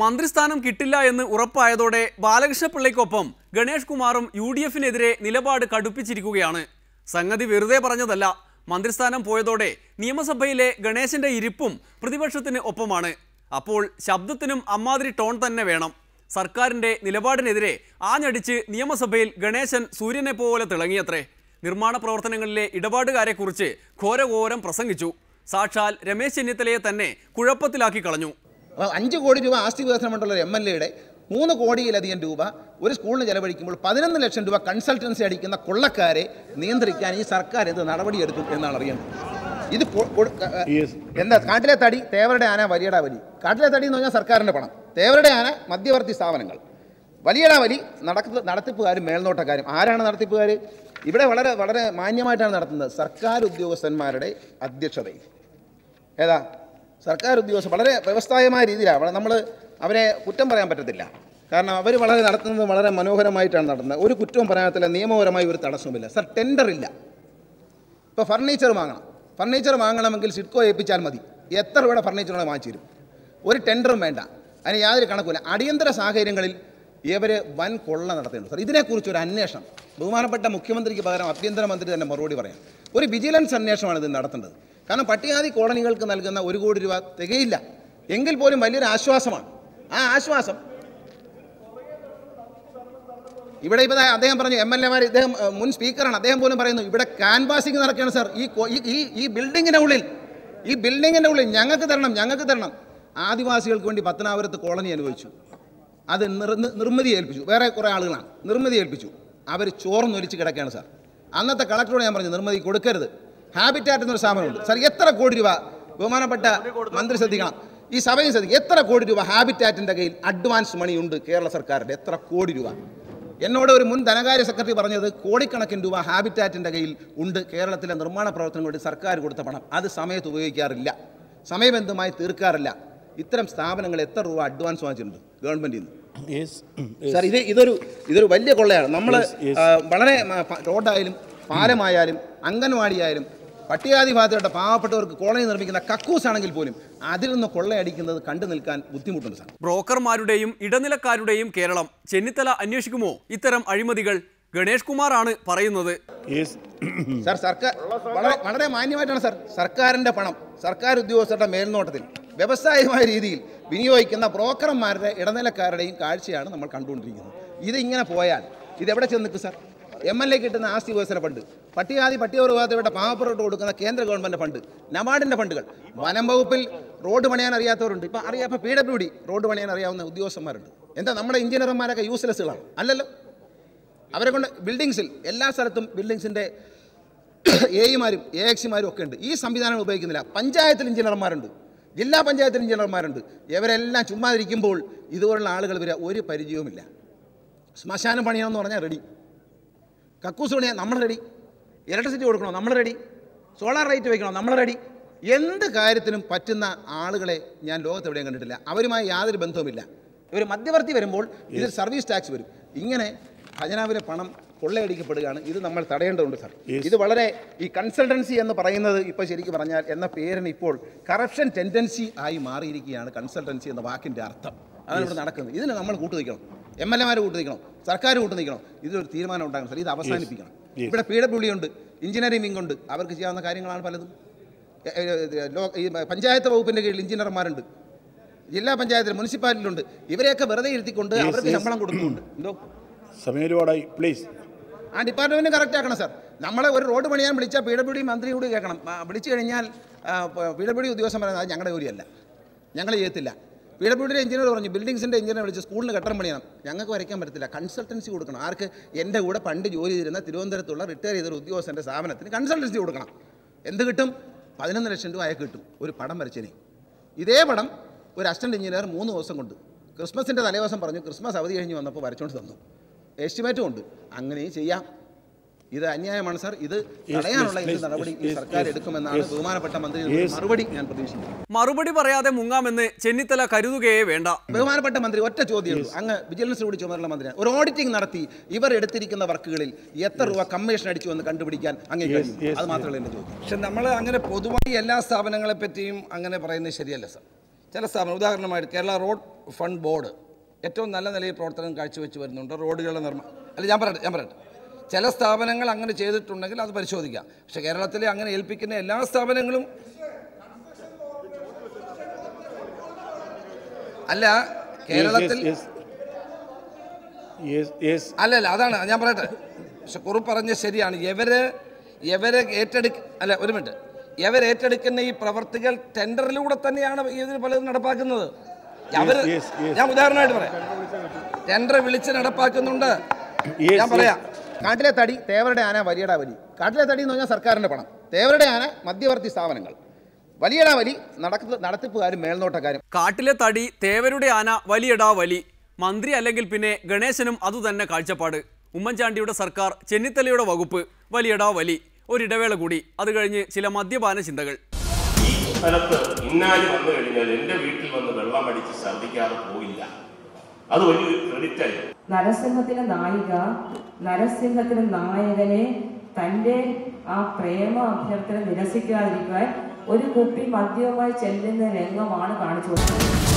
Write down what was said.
മന്ത്രിസ്ഥാനം കിട്ടില്ല എന്ന് ഉറപ്പായതോടെ ബാലകൃഷ്ണപിള്ളയ്ക്കൊപ്പം ഗണേഷ് കുമാറും യു ഡി എഫിനെതിരെ നിലപാട് കടുപ്പിച്ചിരിക്കുകയാണ്. സംഗതി വെറുതെ പറഞ്ഞതല്ല. മന്ത്രിസ്ഥാനം പോയതോടെ നിയമസഭയിലെ ഗണേശന്റെ ഇരിപ്പും പ്രതിപക്ഷത്തിന് ഒപ്പമാണ്. അപ്പോൾ ശബ്ദത്തിനും അമ്മാതിരി ടോൺ തന്നെ വേണം. സർക്കാരിന്റെ നിലപാടിനെതിരെ ആഞ്ഞടിച്ച് നിയമസഭയിൽ ഗണേശൻ സൂര്യനെ പോലെ തിളങ്ങിയത്രേ. നിർമ്മാണ പ്രവർത്തനങ്ങളിലെ ഇടപാടുകാരെക്കുറിച്ച് ഘോരഘോരം പ്രസംഗിച്ചു. സാക്ഷാൽ രമേശ് ചെന്നിത്തലയെ തന്നെ കുഴപ്പത്തിലാക്കി കളഞ്ഞു. അപ്പോൾ അഞ്ച് കോടി രൂപ ആസ്തി വികസന മണ്ഡലം എം എൽ എയുടെ. മൂന്ന് കോടിയിലധികം രൂപ ഒരു സ്കൂളിന് ചെലവഴിക്കുമ്പോൾ പതിനൊന്ന് ലക്ഷം രൂപ കൺസൾട്ടൻസി അടിക്കുന്ന കൊള്ളക്കാരെ നിയന്ത്രിക്കാൻ ഈ സർക്കാർ എന്ത് നടപടിയെടുക്കും എന്നാണ് അറിയേണ്ടത് ഇത് എന്താ കാട്ടിലെ തടി തേവരുടെ ആന വലിയടാ വലി. കാട്ടിലെ തടി എന്ന് പറഞ്ഞാൽ സർക്കാരിന്റെ പണം. തേവരുടെ ആന മധ്യവർത്തി സ്ഥാപനങ്ങൾ. വലിയടാ വലി നടക്കുന്ന നടത്തിപ്പുകാരും മേൽനോട്ടക്കാരും. ആരാണ് നടത്തിപ്പുകാർ ഇവിടെ വളരെ വളരെ മാന്യമായിട്ടാണ് നടത്തുന്നത്. സർക്കാർ ഉദ്യോഗസ്ഥന്മാരുടെ അധ്യക്ഷതയിൽ. ഏതാ? സർക്കാർ ഉദ്യോഗസ്ഥർ വളരെ വ്യവസ്ഥായമായ രീതിയിലാണ്. നമ്മൾ അവരെ കുറ്റം പറയാൻ പറ്റത്തില്ല. കാരണം അവർ വളരെ നടത്തുന്നത് വളരെ മനോഹരമായിട്ടാണ് നടത്തുന്നത് ഒരു കുറ്റവും പറയാത്തില്ല നിയമപരമായി ഒരു തടസ്സവുമില്ല. സർ ടെൻഡർ ഇല്ല. ഇപ്പോൾ ഫർണിച്ചർ വാങ്ങണം. ഫർണിച്ചർ വാങ്ങണമെങ്കിൽ സിഡ്കോ ഏൽപ്പിച്ചാൽ മതി. എത്ര രൂപയുടെ ഫർണിച്ചറുകളെ വാങ്ങിച്ചു തരും. ഒരു ടെൻഡറും വേണ്ട. അതിന് യാതൊരു കണക്കുമില്ല. അടിയന്തര സാഹചര്യങ്ങളിൽ ഇവർ വൻ കൊള്ള നടത്തുന്നുണ്ട്. സാർ ഇതിനെക്കുറിച്ച് ഒരു അന്വേഷണം. ബഹുമാനപ്പെട്ട മുഖ്യമന്ത്രിക്ക് പകരം ആഭ്യന്തരമന്ത്രി തന്നെ മറുപടി പറയാം. ഒരു വിജിലൻസ് അന്വേഷണമാണ് ഇത് നടത്തേണ്ടത് കാരണം പട്ടികാതി കോളനികൾക്ക് നൽകുന്ന ഒരു കോടി രൂപ തികയില്ല. എങ്കിൽ പോലും വലിയൊരു ആശ്വാസമാണ്. ആ ആശ്വാസം ഇവിടെ ഇപ്പോൾ അദ്ദേഹം പറഞ്ഞു എം എൽ എമാർ ഇദ്ദേഹം മുൻ സ്പീക്കറാണ്. അദ്ദേഹം പോലും പറയുന്നു ഇവിടെ കാൻവാസിങ് നടക്കുകയാണ് സാർ. ഈ ഈ- ഈ ബിൽഡിങ്ങിന്റെ ഉള്ളിൽ ഈ ബിൽഡിങ്ങിന്റെ ഉള്ളിൽ ഞങ്ങൾക്ക് തരണം ഞങ്ങൾക്ക് തരണം. ആദിവാസികൾക്ക് വേണ്ടി പത്തനാപുരത്ത് കോളനി അനുഭവിച്ചു. അത് നിർ- നിർമ്മിതി ഏൽപ്പിച്ചു. വേറെ കുറേ ആളുകളാണ്. നിർമ്മിതി ഏൽപ്പിച്ചു. അവർ ചോർന്നൊലിച്ച് കിടക്കുകയാണ് സാർ. അന്നത്തെ കളക്ടറോട് ഞാൻ പറഞ്ഞു നിർമ്മിതി കൊടുക്കരുത്. ഹാബിറ്റാറ്റ് എന്നൊരു സ്ഥാപനമുണ്ട് സാർ എത്ര കോടി രൂപ ബഹുമാനപ്പെട്ട മന്ത്രി ശ്രദ്ധിക്കണം. ഈ സഭയും ശ്രദ്ധിക്കും എത്ര കോടി രൂപ ഹാബിറ്റാറ്റിന്റെ കയ്യിൽ അഡ്വാൻസ് മണി ഉണ്ട് കേരള സർക്കാരിന്റെ എത്ര കോടി രൂപ? എന്നോട് ഒരു മുൻ ധനകാര്യ സെക്രട്ടറി പറഞ്ഞത് കോടിക്കണക്കിന് രൂപ ഹാബിറ്റാറ്റിന്റെ കയ്യിൽ ഉണ്ട് കേരളത്തിലെ നിർമ്മാണ പ്രവർത്തനങ്ങൾക്ക് വേണ്ടി സർക്കാർ കൊടുത്ത പണം. അത് സമയത്ത് ഉപയോഗിക്കാറില്ല. സമയബന്ധമായി തീർക്കാറില്ല. ഇത്തരം സ്ഥാപനങ്ങൾ എത്ര രൂപ അഡ്വാൻസ് വാങ്ങിച്ചിട്ടുണ്ട് ഗവൺമെന്റിൽ നിന്ന്. സാർ ഇത് ഇതൊരു ഇതൊരു വലിയ കൊള്ളയാണ്. നമ്മൾ വളരെ റോഡായാലും പാലമായാലും അംഗൻവാടിയായാലും പട്ടികാതി ഭാഗത്തുള്ള പാവപ്പെട്ടവർക്ക് കോളനി നിർമ്മിക്കുന്ന കക്കൂസ് ആണെങ്കിൽ പോലും അതിൽ നിന്ന് കൊള്ളയടിക്കുന്നത് കണ്ടു നിൽക്കാൻ ബുദ്ധിമുട്ടുണ്ട് സാർ ബ്രോക്കർമാരുടെയും ഇടനിലക്കാരുടെയും കേരളം ചെന്നിത്തല അന്വേഷിക്കുമോ? ഇത്തരം അഴിമതികൾ ഗണേഷ് കുമാറാണ് പറയുന്നത്. Yes. സാർ സർക്കാർ വളരെ വളരെ മാന്യമായിട്ടാണ് സാർ സർക്കാരിന്റെ പണം സർക്കാർ ഉദ്യോഗസ്ഥരുടെ മേൽനോട്ടത്തിൽ വ്യവസായമായ രീതിയിൽ വിനിയോഗിക്കുന്ന ബ്രോക്കർമാരുടെ ഇടനിലക്കാരുടെയും കാഴ്ചയാണ് നമ്മൾ കണ്ടുകൊണ്ടിരിക്കുന്നത്. ഇതിങ്ങനെ ഇങ്ങനെ പോയാൽ ഇത് എവിടെ ചെന്ന് നിൽക്കും സാർ എം എൽ എ കിട്ടുന്ന ആസ്തി വികസന ഫണ്ട്. പട്ടികാതി പട്ടികവർഗാത്തവരുടെ പാവപ്പെട്ടവർക്ക് കൊടുക്കുന്ന കേന്ദ്ര ഗവൺമെന്റ് ഫണ്ട് നബാർഡിന്റെ ഫണ്ടുകൾ. വനം വകുപ്പിൽ റോഡ് പണിയാൻ അറിയാത്തവരുണ്ട്. ഇപ്പൊ അറിയാം ഇപ്പം പി ഡബ്ല്യു ഡി റോഡ് പണിയാൻ അറിയാവുന്ന ഉദ്യോഗസ്ഥന്മാരുണ്ട്. എന്താ നമ്മുടെ എഞ്ചിനീയർമാരൊക്കെ യൂസ്ലെസ്സുകളാണ് അല്ലല്ലോ. അവരെ കൊണ്ട് ബിൽഡിങ്സിൽ എല്ലാ സ്ഥലത്തും ബിൽഡിങ്സിന്റെ എമാരും എ എക്സിമാരും ഒക്കെ ഉണ്ട്. ഈ സംവിധാനം ഉപയോഗിക്കുന്നില്ല. പഞ്ചായത്തിൽ എഞ്ചിനീയർമാരുണ്ട്. ജില്ലാ പഞ്ചായത്തിൽ എഞ്ചിനീയർമാരുണ്ട്. ഇവരെല്ലാം ചുമ്മാതിരിക്കുമ്പോൾ ഇതുപോലുള്ള ആളുകൾ വരെ ഒരു പരിചയവുമില്ല. ശ്മശാനം പണിയണമെന്ന് പറഞ്ഞാൽ റെഡി കക്കൂസ് പണിയാൻ നമ്മൾ റെഡി ഇലക്ട്രിസിറ്റി കൊടുക്കണോ നമ്മൾ റെഡി സോളാർ ലൈറ്റ് വയ്ക്കണോ നമ്മൾ റെഡി എന്ത് കാര്യത്തിനും പറ്റുന്ന ആളുകളെ ഞാൻ ലോകത്ത് എവിടെയും കണ്ടിട്ടില്ല. അവരുമായി യാതൊരു ബന്ധവുമില്ല. ഇവർ മധ്യവർത്തി വരുമ്പോൾ ഇതിൽ സർവീസ് ടാക്സ് വരും. ഇങ്ങനെ ഖജനാവിലെ പണം കൊള്ളയടിക്കപ്പെടുകയാണ്. ഇത് നമ്മൾ തടയേണ്ടതുണ്ട് സാർ ഇത് വളരെ ഈ കൺസൾട്ടൻസി എന്ന് പറയുന്നത് ഇപ്പോൾ ശരിക്കും പറഞ്ഞാൽ എന്ന പേരിന് ഇപ്പോൾ കറപ്ഷൻ ടെൻഡൻസി ആയി മാറിയിരിക്കുകയാണ് കൺസൾട്ടൻസി എന്ന വാക്കിന്റെ അർത്ഥം. അതാണ് ഇവിടെ നടക്കുന്നത്. ഇതിന് നമ്മൾ കൂട്ടു നിൽക്കണം എം എൽ എമാർ കൂട്ടു നിൽക്കണം. സർക്കാർ കൂട്ടു നിൽക്കണം. ഇതൊരു തീരുമാനം ഉണ്ടാകണം സാർ. ഇത് അവസാനിപ്പിക്കണം. ഇവിടെ പി ഡബ്ല്യു ഡി ഉണ്ട്. എഞ്ചിനീയറിംഗ് ഉണ്ട്. അവർക്ക് ചെയ്യാവുന്ന കാര്യങ്ങളാണ് പലതും. ഈ പഞ്ചായത്ത് വകുപ്പിന്റെ കീഴിൽ എഞ്ചിനീയർമാരുണ്ട്. ജില്ലാ പഞ്ചായത്തിൽ മുനിസിപ്പാലിറ്റിയിലുണ്ട്. ഇവരെയൊക്കെ വെറുതെ ഇരുത്തിക്കൊണ്ട് അവർക്ക്. ശമ്പളം കൊടുക്കുന്നുണ്ട്. എന്തോ? സമയം ഒരുപാടായി പ്ലീസ് ആ ഡിപ്പാർട്ട്മെന്റ് കറക്റ്റ് ആക്കണം സാർ. നമ്മളെ ഒരു റോഡ് പണിയാൻ വിളിച്ചാൽ പി ഡബ്ല്യു ഡി മന്ത്രി കൂടി കേൾക്കണം. വിളിച്ചു കഴിഞ്ഞാൽ പി ഡബ്ല്യു ഡി ഉദ്യോഗസ്ഥൻ പറയുന്നത് അത് ഞങ്ങളുടെ ജോലിയല്ല ഞങ്ങൾ ചെയ്യത്തില്ല. പി ഡബ്ല്യു എഞ്ചിനീയർ പറഞ്ഞു ബിൽഡിങ്സിന്റെ എഞ്ചിനീയർ വിളിച്ച് സ്കൂളിന് കെട്ടണം പണിയണം. ഞങ്ങൾക്ക് വരയ്ക്കാൻ പറ്റത്തില്ല. കൺസൾട്ടൻസി കൊടുക്കണം. ആർക്ക്? എന്റെ കൂടെ പണ്ട് ജോലി ചെയ്തിരുന്ന തിരുവനന്തപുരത്തുള്ള റിട്ടയർ ചെയ്തൊരു ഉദ്യോഗസ്ഥന്റെ സ്ഥാപനത്തിന് കൺസൾട്ടൻസി കൊടുക്കണം. എന്ത് കിട്ടും? പതിനൊന്ന് ലക്ഷം രൂപ അയാൾക്ക് കിട്ടും. ഒരു പടം വരച്ചതിന് ഇതേ പടം ഒരു അസിസ്റ്റന്റ് എഞ്ചിനീയർ മൂന്ന് ദിവസം കൊണ്ട് ക്രിസ്മസിന്റെ തലേദിവസം പറഞ്ഞു ക്രിസ്മസ് അവധി കഴിഞ്ഞ് വന്നപ്പോൾ വരച്ചുകൊണ്ട് തന്നു. എസ്റ്റിമേറ്റും ഉണ്ട്. അങ്ങനെയും ചെയ്യാം. ഇത് അന്യായമാണ് സാർ. ഇത് തടയാനുള്ള എന്ത് നടപടി ഈ സർക്കാർ എടുക്കുമെന്നാണ് ബഹുമാനപ്പെട്ട മന്ത്രി മറുപടി ഞാൻ പ്രതീക്ഷിക്കുന്നു. മറുപടി പറയാതെ മുങ്ങാമെന്ന് ചെന്നിത്തല കരുതുകയെ വേണ്ട. ബഹുമാനപ്പെട്ട മന്ത്രി ഒറ്റ ചോദ്യമുള്ളൂ. അങ്ങ് വിജിലൻസ് കൂടി ചുമതല മന്ത്രി ഒരു ഓഡിറ്റിംഗ് നടത്തി ഇവർ എടുത്തിരിക്കുന്ന വർക്കുകളിൽ എത്ര രൂപ കമ്മീഷൻ അടിച്ചു എന്ന് കണ്ടുപിടിക്കാൻ അങ്ങേ കഴിയും. അത് മാത്രമല്ല എന്റെ ചോദ്യം. പക്ഷെ നമ്മൾ അങ്ങനെ പൊതുവായി എല്ലാ സ്ഥാപനങ്ങളെ പറ്റിയും അങ്ങനെ പറയുന്നത് ശരിയല്ല സാർ. ചില സ്ഥാപനം ഉദാഹരണമായിട്ട് കേരള റോഡ് ഫണ്ട് ബോർഡ് ഏറ്റവും നല്ല നിലയിൽ പ്രവർത്തനം കാഴ്ചവെച്ച് വരുന്നുണ്ട് റോഡുകളുടെ നിർമ്മാണം അല്ല ഞാൻ പറയട്ടെ ഞാൻ പറയട്ടെ. ചില സ്ഥാപനങ്ങൾ അങ്ങനെ ചെയ്തിട്ടുണ്ടെങ്കിൽ അത് പരിശോധിക്കാം. പക്ഷേ കേരളത്തിലെ അങ്ങനെ ഏൽപ്പിക്കുന്ന എല്ലാ സ്ഥാപനങ്ങളും അല്ല കേരളത്തിൽ. അല്ലല്ല അതാണ് ഞാൻ പറയട്ടെ. പക്ഷെ കുറുപ്പ് പറഞ്ഞ ശരിയാണ്. എവര് എവരെ ഏറ്റെടുക്ക അല്ല ഒരു മിനിറ്റ്. എവരേറ്റെടുക്കുന്ന ഈ പ്രവർത്തികൾ ടെൻഡറിലൂടെ തന്നെയാണ് ഇതിന് പലതും നടപ്പാക്കുന്നത്? അവർ. ഞാൻ ഉദാഹരണമായിട്ട് പറയാം. ടെൻഡർ വിളിച്ച് നടപ്പാക്കുന്നുണ്ട്. ഞാൻ പറയാം. കാട്ടിലെ തടി തേവരുടെ ആന വലിയട വലി. കാട്ടിലെ തടി എന്ന് പറഞ്ഞാൽ സർക്കാരിന്റെ പണം. തേവരുടെ ആന മധ്യവർത്തി സ്ഥാപനങ്ങൾ. വലിയട വലി നടക്കുന്ന നടത്തിപ്പുകാരും മേൽനോട്ടക്കാരും. കാട്ടിലെ തടി തേവരുടെ ആന വലിയടാ വലി. മന്ത്രി അല്ലെങ്കിൽ പിന്നെ ഗണേശനും അതുതന്നെ കാഴ്ചപ്പാട്. ഉമ്മൻചാണ്ടിയുടെ സർക്കാർ ചെന്നിത്തലയുടെ വകുപ്പ് വലിയടാ വലി. ഒരിടവേള കൂടി. അത് കഴിഞ്ഞ് ചില മദ്യപാന ചിന്തകൾ. ഈ സ്ഥലത്ത് ഇന്നാൽ വന്നു കഴിഞ്ഞാൽ എന്റെ വീട്ടിൽ വന്ന് വെള്ളം അടിച്ച് ശ്രദ്ധിക്കാതെ പോയില്ല. അത് വലിയൊരു ക്രെഡിറ്റ് ആയിരുന്നു നരസിംഹത്തിലെ നായിക നരസിംഹത്തിലെ നായകനെ തന്റെ ആ പ്രേമ അഭ്യർത്ഥന നിരസിക്കാതിരിക്കാൻ ഒരു കുപ്പി മദ്യവുമായി ചെല്ലുന്ന രംഗമാണ് കാണിച്ചു കൊടുത്തത്